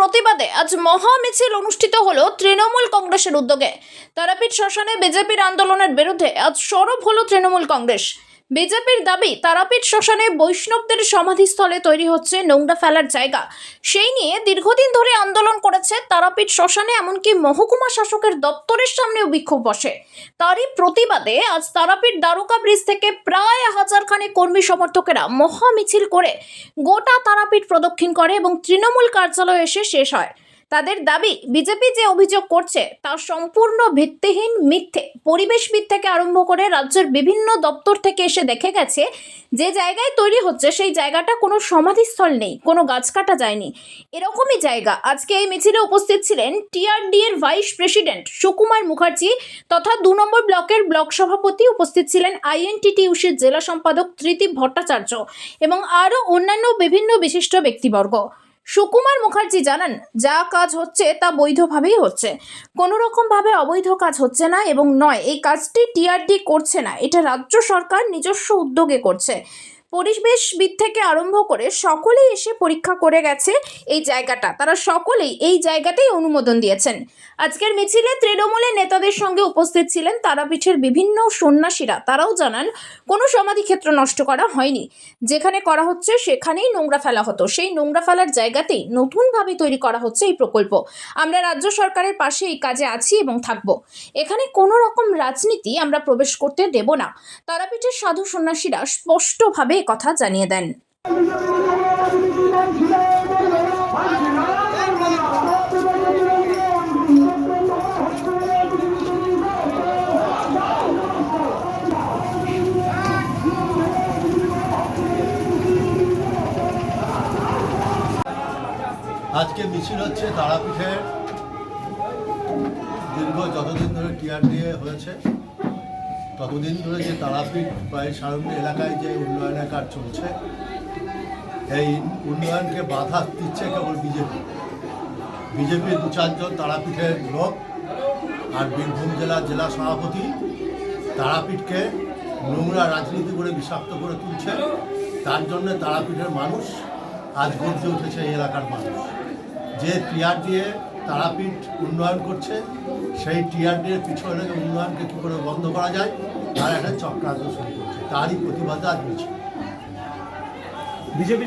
প্রতিবাদে আজ মহা মিছিল অনুষ্ঠিত হলো তৃণমূল কংগ্রেসের উদ্যোগে। তারাপীঠ শ্মশানে বিজেপির আন্দোলনের বিরুদ্ধে আজ সরব হলো তৃণমূল কংগ্রেস। বিজেপির দাবি, তারাপীঠ শ্মশানে বৈষ্ণবদের সমাধিস্থলে তৈরি হচ্ছে নোংরা ফেলার জায়গা। সেই নিয়ে দীর্ঘদিন ধরে আন্দোলন করেছে তারাপীঠ শ্মশানে এমনকি মহকুমা শাসকের দপ্তরের সামনেও বিক্ষোভ বসে। তারই প্রতিবাদে আজ তারাপীঠ দ্বারকা ব্রিজ থেকে প্রায় হাজারখানে কর্মী সমর্থকেরা মহা মিছিল করে গোটা তারাপীঠ প্রদক্ষিণ করে এবং তৃণমূল কার্যালয়ে এসে শেষ হয়। তাদের দাবি, বিজেপি যে অভিযোগ করছে তা সম্পূর্ণ ভিত্তিহীন মিথ্যে। পরিবেশবিদ থেকে আরম্ভ করে রাজ্যের বিভিন্ন দপ্তর থেকে এসে দেখে গেছে, যে জায়গায় তৈরি হচ্ছে সেই জায়গাটা কোনো সমাধিস্থল নেই, কোনো গাছ কাটা যায়নি। এরকমই জায়গা। আজকে এই মিছিলে উপস্থিত ছিলেন টিআরডি এর ভাইস প্রেসিডেন্ট সুকুমার মুখার্জি তথা দু নম্বর ব্লকের ব্লক সভাপতি উপস্থিত ছিলেন আইএনটিটিউসির জেলা সম্পাদক তৃতি ভট্টাচার্য এবং আরও অন্যান্য বিভিন্ন বিশিষ্ট ব্যক্তিবর্গ। সুকুমার মুখার্জি জানান, যা কাজ হচ্ছে তা বৈধভাবেই হচ্ছে। কোনো রকমভাবে অবৈধ কাজ হচ্ছে না এবং নয়, এই কাজটি টিআরডি করছে না। এটা রাজ্য সরকার নিজস্ব উদ্যোগে করছে। পরিবেশবিদ থেকে আরম্ভ করে সকলেই এসে পরীক্ষা করে গেছে এই জায়গাটা। তারা সকলেই এই জায়গাতেই অনুমোদন দিয়েছেন। আজকের মিছিলে তৃণমূলের নেতাদের সঙ্গে উপস্থিত ছিলেন তারাপীঠের বিভিন্ন সন্ন্যাসীরা। তারাও জানান, কোনো সমাধিক্ষেত্র নষ্ট করা হয়নি। যেখানে করা হচ্ছে সেখানেই নোংরা ফেলা হতো। সেই নোংরা ফেলার জায়গাতেই নতুনভাবে তৈরি করা হচ্ছে এই প্রকল্প। আমরা রাজ্য সরকারের পাশে এই কাজে আছি এবং থাকব। এখানে কোনো রকম রাজনীতি আমরা প্রবেশ করতে দেব না। তারাপীঠের সাধু সন্ন্যাসীরা স্পষ্টভাবে কথা জানিয়ে দেন। আজকে মিছিল হচ্ছে তারাপীঠের দীর্ঘ যতদিন ধরে টিআরডিএ হয়েছে। ততদিন ধরে যে তারাপীঠ বা এই সারণ্য এলাকায় যে উন্নয়নের কাজ চলছে, এই উন্নয়নকে বাধা দিচ্ছে কেবল বিজেপি। বিজেপির দু চারজন তারাপীঠের লোক আর বীরভূম জেলার জেলা সভাপতি তারাপীঠকে নোংরা রাজনীতি করে বিষাক্ত করে তুলছে। তার জন্য তারাপীঠের মানুষ আজ গর্জে উঠেছে এই এলাকার মানুষ। যে টিআরডিএ তারাপীঠ উন্নয়ন করছে, সেই টিআরডির পিছনে উন্নয়নকে কী করে বন্ধ করা যায়, তার একটা চক্রান্ত শুরু করছে। তারই প্রতিবাদ আজ মিছিল। বিজেপি